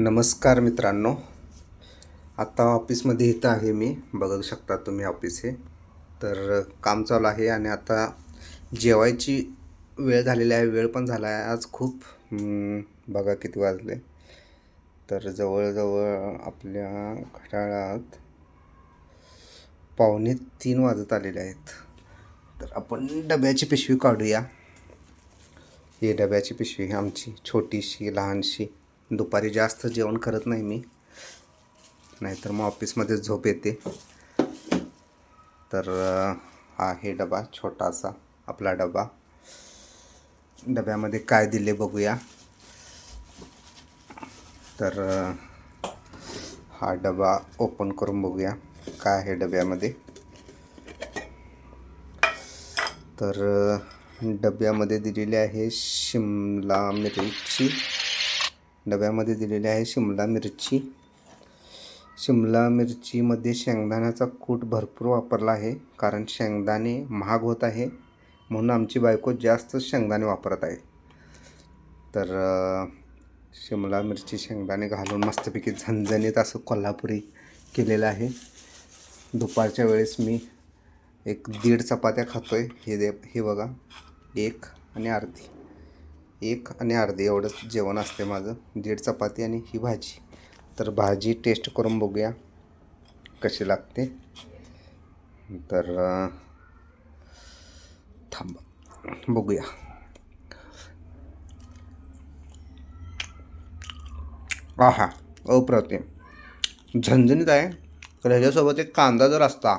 नमस्कार मित्रांनो. आत्ता ऑफिसमध्ये इथं आहे मी. बघू शकता तुम्ही ऑफिस हे. तर काम चालू आहे आणि आता जेवायची वेळ झालेली आहे. वेळ पण झाला आहे. आज खूप बघा किती वाजले. तर जवळजवळ आपल्या घड्याळात पावणे तीन वाजत आलेले आहेत. तर आपण डब्याची पिशवी काढूया. ही डब्याची पिशवी आमची छोटीशी लहानशी. दुपारी जास्त जेवण करत नाही मी. नाहीतर मग ऑफिसमध्ये झोप येते. तर हा आहे डबा छोटासा आपला डबा. डब्यामध्ये काय दिले बघूया. तर हा डबा ओपन करून बघूया काय आहे डब्यामध्ये. तर डब्यामध्ये दिलेली आहे शिमला मिरची. डब्यामध्ये दिलेली आहे शिमला मिरची. शिमला मिरचीमध्ये शेंगदाण्याचा कूट भरपूर वापरला आहे कारण शेंगदाणे महाग होत आहे म्हणून आमची बायको जास्त शेंगदाणे वापरत आहे. तर शिमला मिरची शेंगदाणे घालून मस्तपैकी झणझणीत असं कोल्हापुरी केलेलं आहे. दुपारच्या वेळेस मी एक दीड चपात्या खातो आहे हे दे हे बघा एक आणि अर्धी. एक आणि अर्धे एवढंच जेवण असते माझं दीड चपाती आणि ही भाजी. तर भाजी टेस्ट करून बघूया कशी लागते. तर थांबा बघूया. आहा अप्रतिम. झणझणीत आहे तर ह्याच्यासोबत एक कांदा जर असता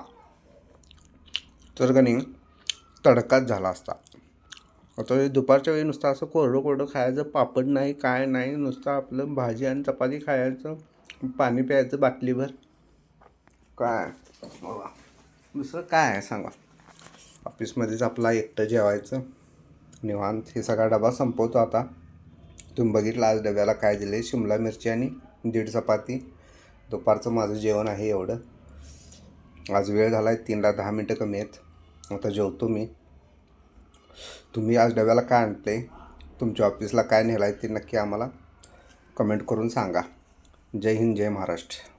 तर का नाही तडकाच झाला असता. आता हे दुपारच्या वेळी नुसतं असं कोरडं कोरडं खायचं पापड नाही काय नाही नुसतं आपलं भाजी आणि चपाती खायचं पाणी प्यायचं बाटलीभर. काय? दुसरं काय आहे सांगा? ऑफिसमध्येच आपला एकटं जेवायचं. निवांत. हे सगळा डबा संपवतो आता. तुम्ही बघितलं आज डब्याला काय दिले? शिमला मिरची आणि दीड चपाती. दुपारचं माझं जेवण आहे एवढं. आज वेळ झाला आहे तीनला दहा मिनटं कमी आहेत. आता जेवतो मी. तुम्ही आज डब्याला काय आणते? तुमच्या ऑफिसला काय नेलं आहे ते नक्की आम्हाला कमेंट करून सांगा. जय हिंद जय महाराष्ट्र.